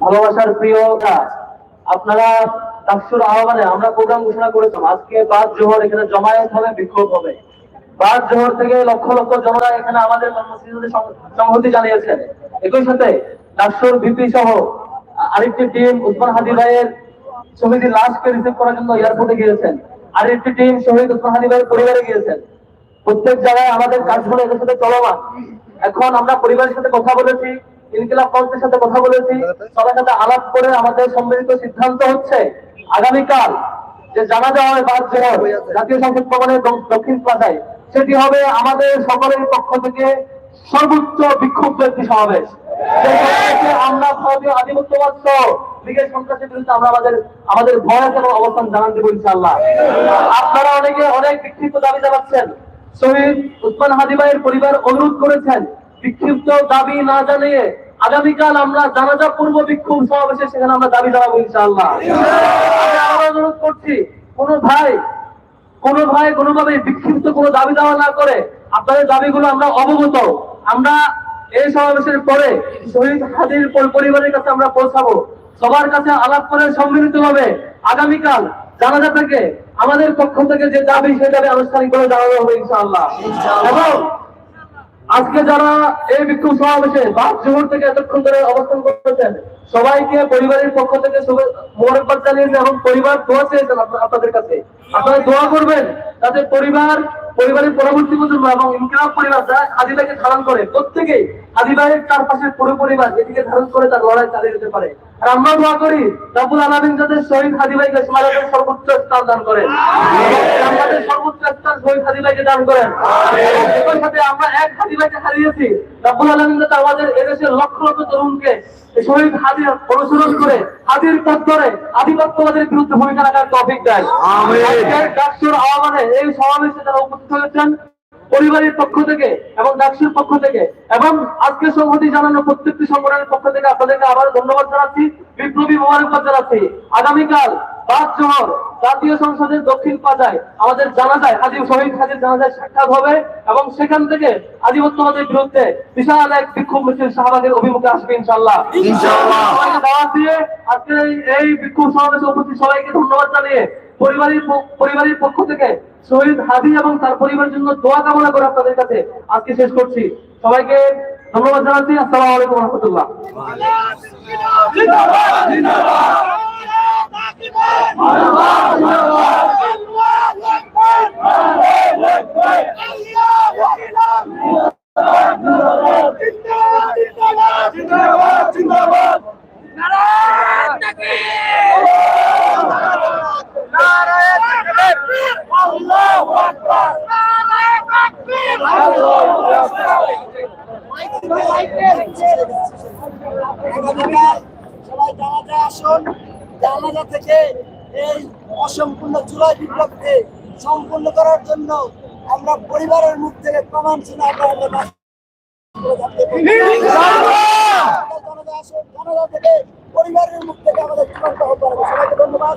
ভালোবাসার প্রিয় আপনারা ডাকসুর আহ্বানে আমরা প্রোগ্রাম ঘোষণা করেছিলাম। আজকে বাদ জোহর, এখানে জমায়েত হবে, বিক্ষোভ হবে। বাদ জোহর থেকে লক্ষ লক্ষ জনতা এখানে আমাদের কর্মসূচিতে সংহতি জানিয়েছেন। একই সাথে ডাকসুর ভিপি সহ আরেকটি টিম উসমান হাদি ভাইয়ের শহীদের লাশকে রিসিভ করার জন্য এয়ারপোর্টে গিয়েছেন। আরেকটি টিম শহীদ উসমান হাদি ভাইয়ের পরিবারে গিয়েছেন। প্রত্যেক জায়গায় আমাদের কাজগুলো এদের সাথে চলমান। এখন আমরা পরিবারের সাথে কথা বলেছি। ইনকিলাব মঞ্চের সাথে কথা বলেছি। সবার সাথে আলাপ করে আমাদের সম্মিলিত সিদ্ধান্ত হচ্ছে, আগামীকাল যে জানা যাওয়া জোহর জাতীয় সংসদ ভবনের দক্ষিণ প্লাজায়, সেটি হবে আমাদের সকলের পক্ষ থেকে সর্বোচ্চ বিক্ষোভ ব্যক্তি সমাবেশ। আমরা ভারতীয় লীগের সন্ত্রাসের বিরুদ্ধে আমরা আমাদের আমাদের ভয়াস এবং অবস্থান জানান দেবো ইনশাল্লাহ আপনারা অনেকে অনেক বিক্ষিপ্ত দাবি জানাচ্ছেন। শহীদ উসমান হাদি ভাইয়ের পরিবার অনুরোধ করেছেন বিক্ষিপ্ত দাবি না জানিয়ে আগামীকাল আমরা জানাজা পূর্ব বিক্ষোভ সমাবেশে সেখানে আমরা দাবি জানাব ইনশাআল্লাহ। অনুরোধ করছি কোন ভাই কোন ভাই কোনোভাবে বিক্ষিপ্ত কোনো দাবি দেওয়া না করে আপনাদের দাবিগুলো আমরা অবগত। আমরা এই সমাবেশের পরে শহীদ পর- পরিবারের কাছে আমরা পৌঁছাবো। সবার কাছে আলাপ করে সম্মিলিত হবে আগামীকাল জানাজা থেকে আমাদের পক্ষ থেকে যে দাবি সেই দাবি করে জানানো হবে ইনশাআল্লাহ। এবং আজকে যারা এই বিক্ষোভ সমাবেশে বাদ জোহর থেকে এতক্ষণ ধরে অবস্থান করতেছেন সবাইকে পরিবারের পক্ষ থেকে মোবারকবাদ জানিয়েছে এবং পরিবার দোয়া চেয়েছেন আপনাদের কাছে। আপনারা দোয়া করবেন যাতে পরিবার, পরিবারের পরবর্তী প্রজন্ম এবং ইনকিলাব পরিবার যারা হাদিবাইকে ধারণ করে, প্রত্যেকেই হাদিবাইয়ের চারপাশের পুরো পরিবার এটিকে ধারণ করে তার লড়াই চালিয়ে যেতে পারে। আর আমরা দোয়া করি রাবুল আলমিন শহীদ সমাজের সর্বোচ্চ স্থান দান করেন। আমাদের সর্বোচ্চ স্থান শহীদ হাদিবাইকে দান করেন। একই সাথে আমরা এক হাদিবাইকে হারিয়েছি। রাবুল আলমিন যাতে আমাদের এদেশের লক্ষ লক্ষ তরুণকে শহীদ হাদির অনুসরণ করে হাদির পথ ধরে আধিপত্যবাদের বিরুদ্ধে ভূমিকা রাখার টপিক দেয়। আহ্বানে এই সমাবেশে যারা উপস্থিত হয়েছেন পরিবারের পক্ষ থেকে এবং ডাকসুর পক্ষ থেকে এবং আজকে সংহতি জানানো প্রত্যেকটি সংগঠনের পক্ষ থেকে আপনাদেরকে আবার ধন্যবাদ জানাচ্ছি বিপ্লবী মোবারকবাদ জানাচ্ছি। আগামীকাল পাঁচ জোহর জাতীয় সংসদের দক্ষিণ পাতায় আমাদের জানাজায় হাজি শহীদ হাজির জানাজায় সাক্ষাৎ হবে এবং সেখান থেকে আধিপত্যবাদের বিরুদ্ধে বিশাল এক বিক্ষোভ মিছিল শাহবাগের অভিমুখে আসবে ইনশাল্লাহ দাওয়াত দিয়ে আজকে এই- এই বিক্ষোভ সমাবেশে উপস্থিত সবাইকে ধন্যবাদ জানিয়ে পরিবারের পরিবারের পক্ষ থেকে শহীদ হাদি এবং তার পরিবারের জন্য দোয়া কামনা করে আপনাদের কাছে আজকে শেষ করছি। সবাইকে ধন্যবাদ জানাচ্ছি। আসসালামু আলাইকুম রহমতুল্লাহ। আগামীকাল সবাই জানাজা আসুন জানাজা থেকে এই অসম্পূর্ণ জুলাই বিপ্লবকে সম্পূর্ণ করার জন্য আমরা পরিবারের মুখ প্রমাণ শুনে পরিবারের মুখ থেকে আমাদের চূড়ান্ত হতে হবে সবাইকে ধন্যবাদ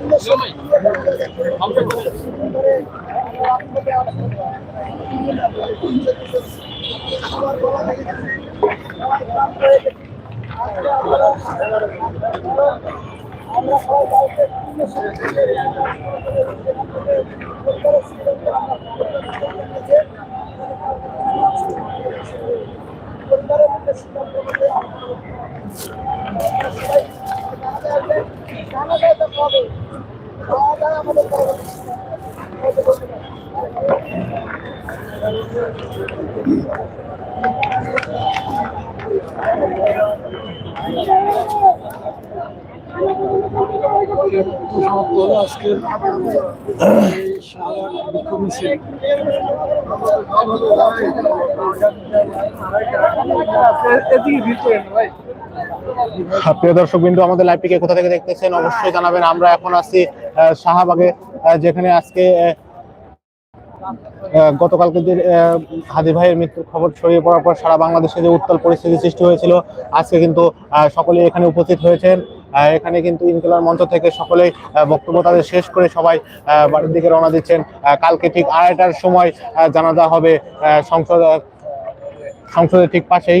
ধন্যবাদ আমাদের আজকের বিক্ষোভ মিছিল এদিকে ভিতরে ভাই। প্রিয় দর্শক বিন্দু আমাদের লাইভটিকে কোথা থেকে দেখতেছেন অবশ্যই জানাবেন। আমরা এখন আছি শাহবাগে যেখানে আজকে গতকালকে যে হাদি ভাইয়ের মৃত্যুর খবর ছড়িয়ে পড়ার পর সারা বাংলাদেশে যে উত্তাল পরিস্থিতি সৃষ্টি হয়েছিল আজকে কিন্তু আহ, সকলেই এখানে উপস্থিত হয়েছেন। এখানে কিন্তু ইনকিলার মঞ্চ থেকে সকলেই বক্তব্য তাদের শেষ করে সবাই বাড়ির দিকে রওনা দিচ্ছেন। কালকে ঠিক আড়াইটার সময় জানাজা হবে সংসদ সংসদের ঠিক পাশেই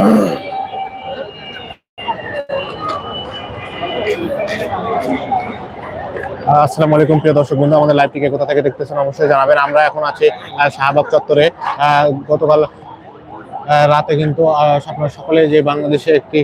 Ugh. আসসালামু আলাইকুম, প্রিয় দর্শক বন্ধু আমাদের লাইভটিকে কোথা থেকে দেখতেছেন অবশ্যই জানাবেন। আমরা এখন আছি শাহবাগ চত্বরে। গতকাল রাতে কিন্তু আপনারা সকলে যে বাংলাদেশে একটি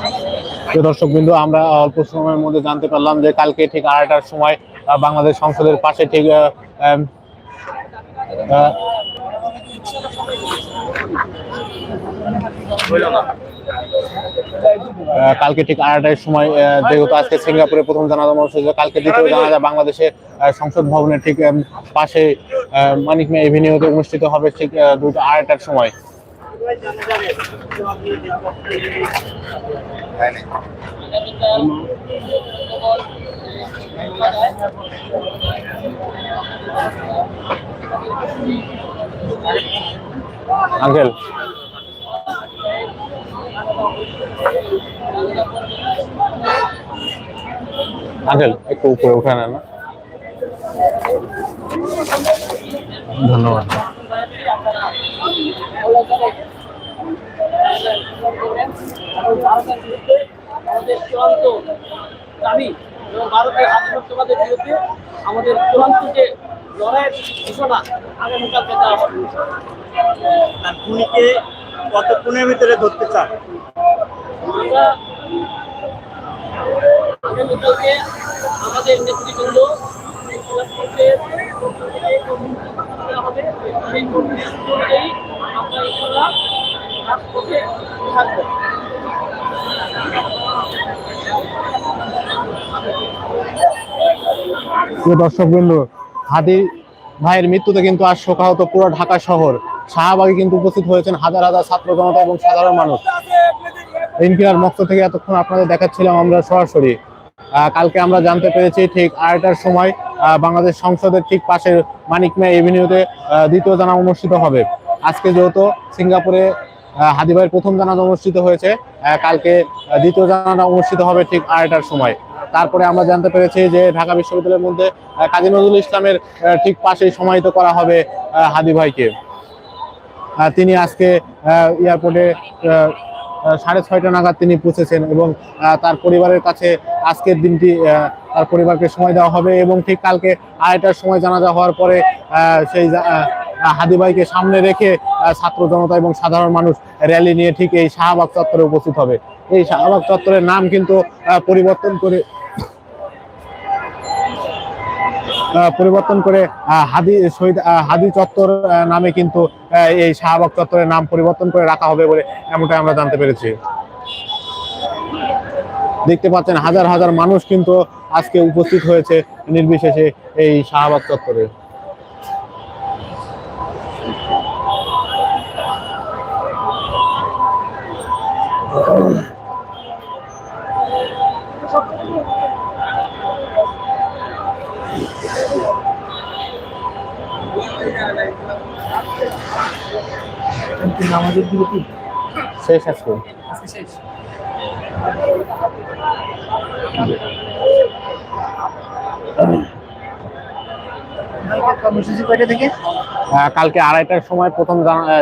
আহ, প্রিয় দর্শক বিন্দু আমরা অল্প সময়ের মধ্যে জানতে পারলাম যে কালকে ঠিক আড়াইটার সময় বাংলাদেশ সংসদের পাশে ঠিক কালকে ঠিক আড়াইটার সময় যেহেতু আজকে সিঙ্গাপুরে প্রথম জানাজা হয়েছে, কালকে দ্বিতীয় জানাজা বাংলাদেশে আহ, সংসদ ভবনের ঠিক পাশে মানিক মিয়া এভিনিউতে অনুষ্ঠিত হবে ঠিক দুটো আড়াইটার সময়। আঙ্কেল। আঙ্কেল একটু উপরে উঠে নেন না। ধন্যবাদ। আমাদের চূড়ান্ত দাবি এবং ভারতের আধিপত্যবাদের বিরুদ্ধে আমাদের চূড়ান্ত যে লড়াইয়ের ঘোষণা আগামীকালকে দেওয়া হবে খুনিকে কতক্ষণের ভিতরে ধরতে চান? আমরা আগামীকালকে আমাদের নেতৃবৃন্দ আমরা থাকব দর্শক বিন্দু হাদি ভাইয়ের মৃত্যুতে কিন্তু আজ শোকাহত পুরো ঢাকা শহর। শাহবাগে কিন্তু উপস্থিত হয়েছেন হাজার হাজার ছাত্র জনতা এবং সাধারণ মানুষ। ইনকিলার মক্ত থেকে এতক্ষণ আপনাদের দেখাচ্ছিলাম আমরা সরাসরি। কালকে আমরা জানতে পেরেছি ঠিক আড়াইটার সময় বাংলাদেশ সংসদের ঠিক পাশের মানিক মিয়া এভিনিউতে দ্বিতীয় জানা অনুষ্ঠিত হবে। আজকে যেহেতু সিঙ্গাপুরে আহ, হাদি ভাইয়ের প্রথম জানাজা অনুষ্ঠিত হয়েছে। কালকে দ্বিতীয় জানাজা অনুষ্ঠিত হবে ঠিক আড়াইটার সময়। তারপরে আমরা জানতে পেরেছি যে ঢাকা বিশ্ববিদ্যালয়ের মধ্যে কাজী নজরুল ইসলামের ঠিক পাশেই সমাহিত করা হবে হাদি ভাইকে তিনি আজকে এয়ারপোর্টে সাড়ে ছয়টা নাগাদ তিনি পৌঁছেছেন এবং তার পরিবারের কাছে আজকের দিনটি তার পরিবারকে সময় দেওয়া হবে এবং ঠিক কালকে আড়াইটার সময় জানাজা হওয়ার পরে সেই হাদি ভাইকে সামনে রেখে ছাত্র জনতা এবং সাধারণ মানুষ র্যালি নিয়ে ঠিক এই শাহবাগ চত্বরে উপস্থিত হবে। এই শাহবাগ চত্বরের নাম কিন্তু পরিবর্তন করে পরিবর্তন করে হাদি, শহীদ হাদি চত্বর নামে কিন্তু এই শাহবাগ চত্বরের নাম পরিবর্তন করে রাখা হবে বলে এমনটাই আমরা জানতে পেরেছি। দেখতে পাচ্ছেন হাজার হাজার মানুষ কিন্তু আজকে উপস্থিত হয়েছে নির্বিশেষে এই শাহবাগ চত্বরে। শেষ আজকে? আহ, কালকে আড়াইটার সময় প্রথম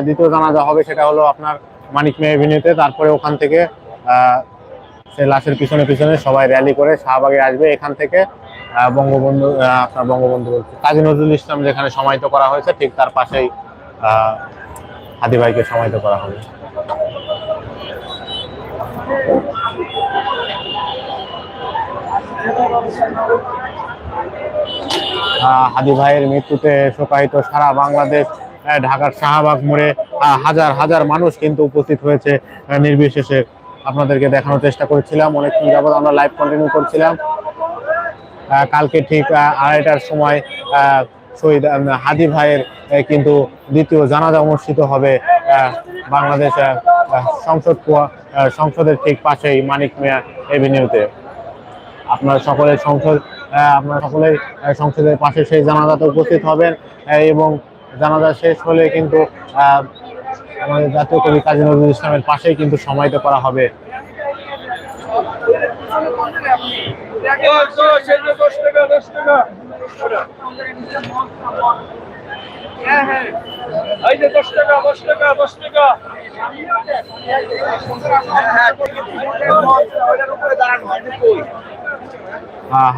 দ্বিতীয় জানাজা হবে সেটা হলো আপনার মানিক মেয়ে এভিনিউতে, তারপরে ওখান থেকে সে লাশের পিছনে পিছনে সবাই র্যালি করে শাহবাগে আসবে। এখান থেকে বঙ্গবন্ধু আপনার বঙ্গবন্ধু বলছি, কাজী নজরুল ইসলাম যেখানে সমাহিত করা হয়েছে, ঠিক তার পাশেই হাদি ভাইকে সমাহিত করা হবে। হাদি ভাইয়ের মৃত্যুতে শোকাহিত সারা বাংলাদেশ। ঢাকার শাহবাগ মোড়ে হাজার হাজার মানুষ কিন্তু উপস্থিত হয়েছে নির্বিশেষে। আপনাদেরকে দেখানোর চেষ্টা করেছিলাম, অনেকক্ষণ যাবত আমরা লাইভ কন্টিনিউ করছিলাম। কালকে ঠিক আড়াইটার সময় শহীদ হাদি ভাইয়ের কিন্তু দ্বিতীয় জানাজা অনুষ্ঠিত হবে বাংলাদেশ সংসদ সংসদের ঠিক পাশেই মানিক মিয়া এভিনিউতে। আপনারা সকলে সংসদ আপনারা সকলেই সংসদের পাশে সেই জানাজাতে উপস্থিত হবেন এবং জানাজা শেষ হলে কিন্তু আমাদের জাতীয় কবি কাজী নজরুল ইসলামের পাশেই কিন্তু সমাহিত করা হবে।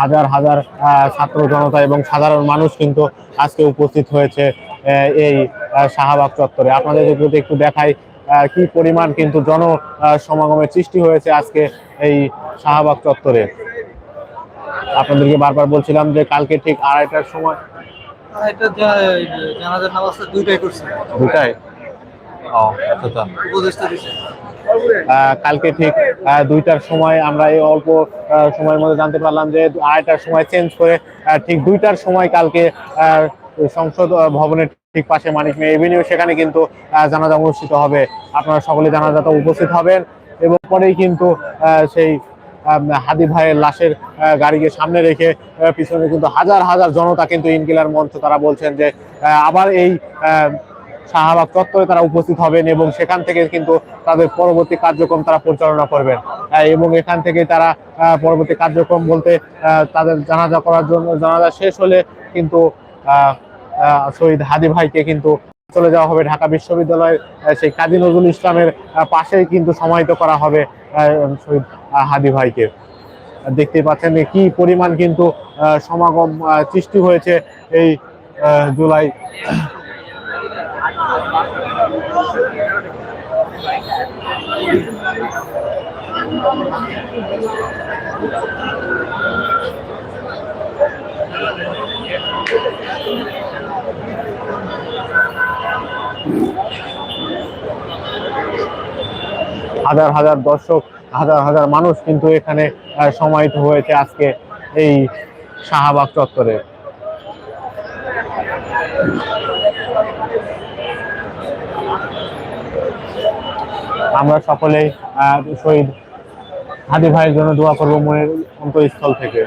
হাজার হাজার ছাত্র জনতা এবং সাধারণ মানুষ কিন্তু আজকে উপস্থিত হয়েছে। এই শাহবাগ চত্বরে। আপনাদের যদি একটু দেখাই কি পরিমাণ কিন্তু জন সমাগমের সৃষ্টি হয়েছে আজকে এই শাহবাগ চত্বরে। আপনাদেরকে বারবার বলছিলাম যে কালকে ঠিক আড়াইটার সময় জানাজার নামাজটা দুইটাই করছে। দুটাই ও আচ্ছা আচ্ছা। কালকে ঠিক দুইটার সময় আমরা এই অল্প সময়ের মধ্যে জানতে পারলাম যে আড়াইটার সময় চেঞ্জ করে ঠিক দুইটার সময় কালকে আহ, সংসদ ভবনের ঠিক পাশে মানিক মেয়ে এভিনিউ, সেখানে কিন্তু জানাজা অনুষ্ঠিত হবে। আপনারা সকলে জানাজাতে উপস্থিত হবেন এবং পরেই কিন্তু সেই হাদি ভাইয়ের লাশের গাড়িকে সামনে রেখে পিছনে কিন্তু হাজার হাজার জনতা কিন্তু ইনকিলার মঞ্চ তারা বলছেন যে আবার এই শাহবাগ চত্বরে তারা উপস্থিত হবেন এবং সেখান থেকে কিন্তু তাদের পরবর্তী কার্যক্রম তারা পরিচালনা করবেন। এবং এখান থেকে তারা পরবর্তী কার্যক্রম বলতে তাদের জানাজা করার জন্য, জানাজা শেষ হলে কিন্তু শহীদ হাদি ভাইকে কিন্তু চলে যাওয়া হবে ঢাকা বিশ্ববিদ্যালয়ের সেই কাজী নজরুল ইসলামের পাশেই কিন্তু সমাহিত করা হবে শহীদ হাদি ভাইকে। দেখতে পাচ্ছেন কি পরিমাণ কিন্তু সমাগম সৃষ্টি হয়েছে এই জুলাই। হাজার হাজার দর্শক, হাজার হাজার মানুষ কিন্তু এখানে সমাহিত হয়েছে আজকে এই শাহবাগ চত্বরে। আমরা সকলেই শহীদ হাদি ভাইয়ের জন্য দোয়া করব মনের অন্তঃস্থল থেকে।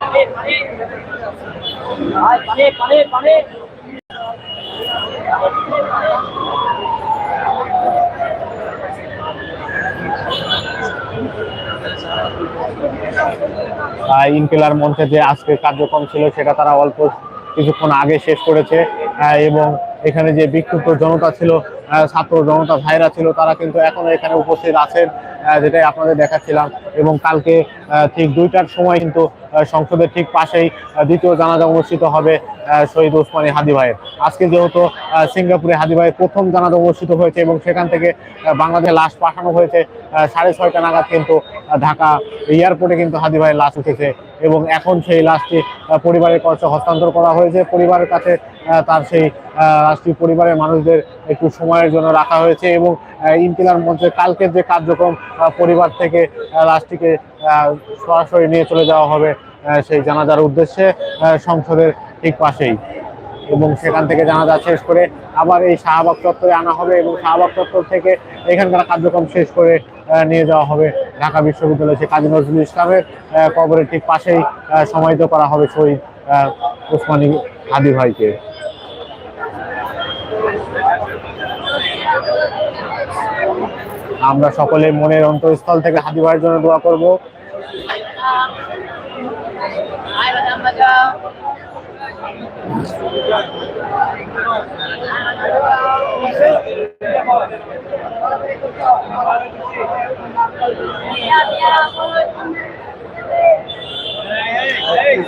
পানে পানে ইনকিলার মঞ্চে যে আজকে কার্যক্রম ছিল, সেটা তারা অল্প কিছুক্ষণ আগে শেষ করেছে। এবং এখানে যে বিক্ষুব্ধ জনতা ছিল ছাত্র জনতা ভাইরা ছিল, তারা কিন্তু এখনও এখানে উপস্থিত আছেন। যেটাই আপনাদের দেখাচ্ছিলাম এবং কালকে ঠিক দুইটার সময় কিন্তু সংসদের ঠিক পাশেই দ্বিতীয় জানাজা অনুষ্ঠিত হবে শহীদ ওসমানী হাদি ভাইয়ের। আজকে যেহেতু সিঙ্গাপুরে হাদি ভাইয়ের প্রথম জানাজা অনুষ্ঠিত হয়েছে এবং সেখান থেকে বাংলাদেশে লাশ পাঠানো হয়েছে সাড়ে ছয়টা নাগাদ কিন্তু ঢাকা এয়ারপোর্টে কিন্তু হাদি ভাইয়ের লাশ উঠেছে এবং এখন সেই লাশটি পরিবারের কাছে হস্তান্তর করা হয়েছে। পরিবারের কাছে তার সেই লাশটি পরিবারের মানুষদের একটু সময়ের জন্য রাখা হয়েছে এবং ইনকিলার মঞ্চে কালকের যে কার্যক্রম পরিবার থেকে লাশটিকে সরাসরি নিয়ে চলে যাওয়া হবে সেই জানাজার উদ্দেশ্যে সংসদের ঠিক পাশেই। এবং সেখান থেকে জানাজা শেষ করে আবার এই শাহবাগ চত্বরে আনা হবে এবং শাহবাগ চত্বর থেকে এখানকার কার্যক্রম শেষ করে নিয়ে যাওয়া হবে। ঢাকা বিশ্ববিদ্যালয় সে কাজী নজরুল ইসলামের কবরের ঠিক পাশেই সমাহিত করা হবে শহীদ ওসমানী হাদি ভাইকে। আমরা সকলের মনের অন্তঃস্থল থেকে হাদি ভাইয়ের জন্য দোয়া করব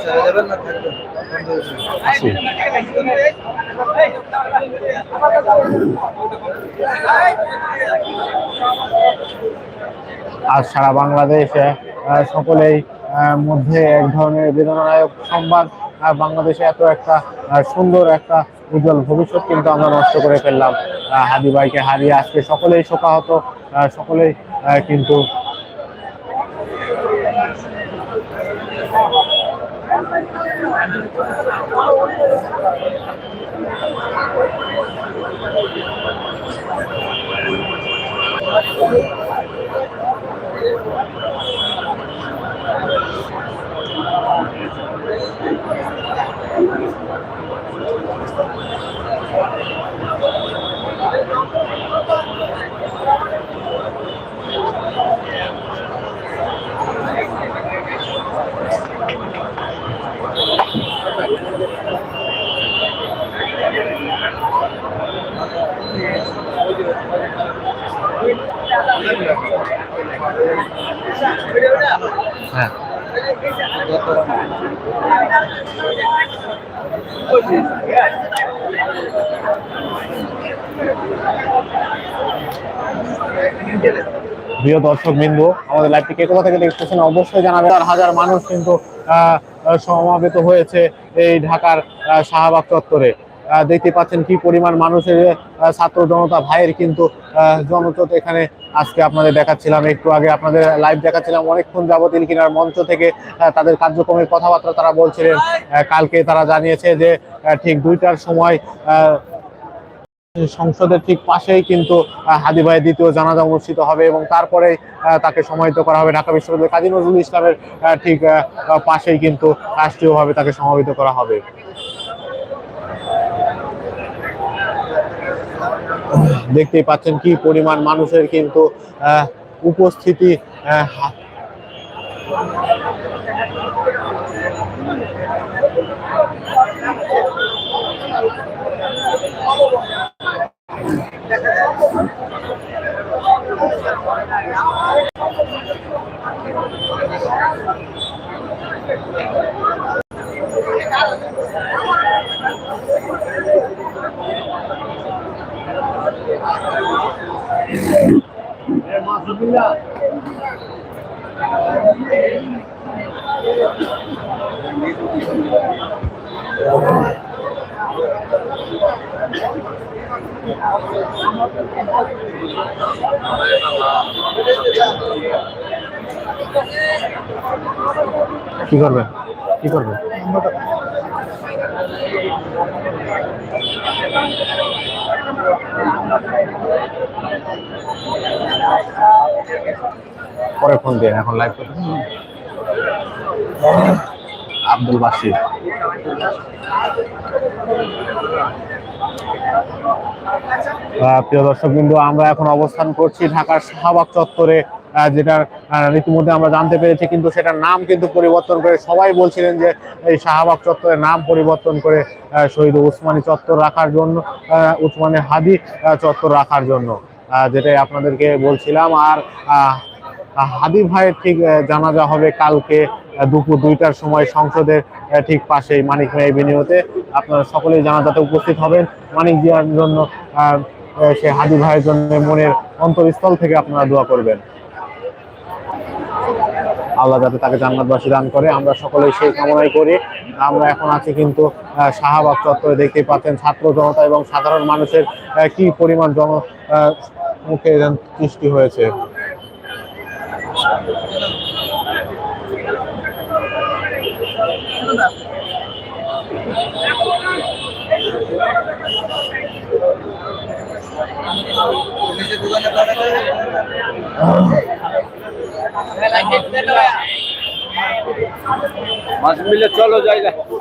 ছেড়ে যাবেন না আজ সারা বাংলাদেশে সকলেই মধ্যে এক ধরনের বেদনাদায়ক সংবাদ, আর বাংলাদেশে এত একটা সুন্দর একটা উজ্জ্বল ভবিষ্যৎ কিন্তু আমরা নষ্ট করে ফেললাম। হাদি ভাইকে হারিয়ে আজকে সকলেই শোকাহত সকলেই সকলেই আহ, কিন্তু হ্যাঁ। প্রিয় দর্শক বিন্দু, আমাদের লাইভটি কে কোথা থেকে দেখতেছেন অবশ্যই জানাবেন। আর হাজার মানুষ কিন্তু সমাবেত হয়েছে এই ঢাকার শাহবাগ চত্বরে। দেখতে পাচ্ছেন কি পরিমাণ মানুষের ছাত্র জনতা, ভাইয়ের কিন্তু জনস্রোত এখানে আজকে আপনাদের দেখাচ্ছিলাম একটু আগে আপনাদের লাইভ দেখাচ্ছিলাম অনেকক্ষণ যাবত ইলকিনার মঞ্চ থেকে তাদের কার্যক্রমের কথাবার্তা তারা বলছিলেন। কালকে তারা জানিয়েছে যে ঠিক দুইটার সময় সংসদের ঠিক পাশেই কিন্তু আহ, হাদি ভাইয়ের দ্বিতীয় জানাজা অনুষ্ঠিত হবে এবং তারপরে তাকে সমাহিত করা হবে ঢাকা বিশ্ববিদ্যালয় কাজী নজরুল ইসলামের ঠিক পাশেই কিন্তু রাষ্ট্রীয়ভাবে তাকে সমাহিত করা হবে। দেখতেই পাচ্ছেন কি পরিমাণ মানুষের কিন্তু উপস্থিতি কি করবে? কি করবে? পরে ফোন দিয়ে এখন লাইভ করতে আব্দুল বাসির প্রিয় দর্শক বিন্দু আমরা এখন অবস্থান করছি ঢাকার শাহবাগ চত্বরে যেটার আহ, রীতিমধ্যে আমরা জানতে পেরেছি কিন্তু সেটার নাম কিন্তু পরিবর্তন করে সবাই বলছিলেন যে এই শাহবাগ চত্বরের নাম পরিবর্তন করে শহীদ উসমানী চত্বর রাখার জন্য উসমানী হাদি চত্বর রাখার জন্য। যেটাই আপনাদেরকে বলছিলাম, আর হাদি ভাইয়ের ঠিক জানাজা হবে কালকে দুপুর দুইটার সময় সংসদের ঠিক পাশেই মানিক মেয়ে এভিনিউতে আপনারা সকলেই জানাজাতে উপস্থিত হবেন। মানিক জিয়ার জন্য সে হাদি ভাইয়ের জন্য মনের অন্তরস্থল থেকে আপনারা দোয়া করবেন। আল্লাহ যাতে তাকে জান্নাতবাসী দান করে। আমরা সকলেই সেই কামনাই করি। আমরা এখন আছি কিন্তু শাহবাগ চত্বরে দেখতে পাচ্ছেন ছাত্র জনতা এবং সাধারণ মানুষের কি পরিমাণ জন মুখে সৃষ্টি হয়েছে। মাছ মিলে চলো জায়গা কেমনে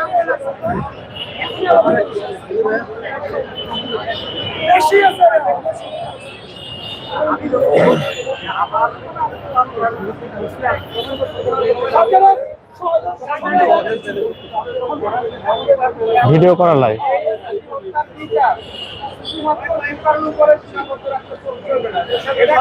ভিডিও করা লাই এটা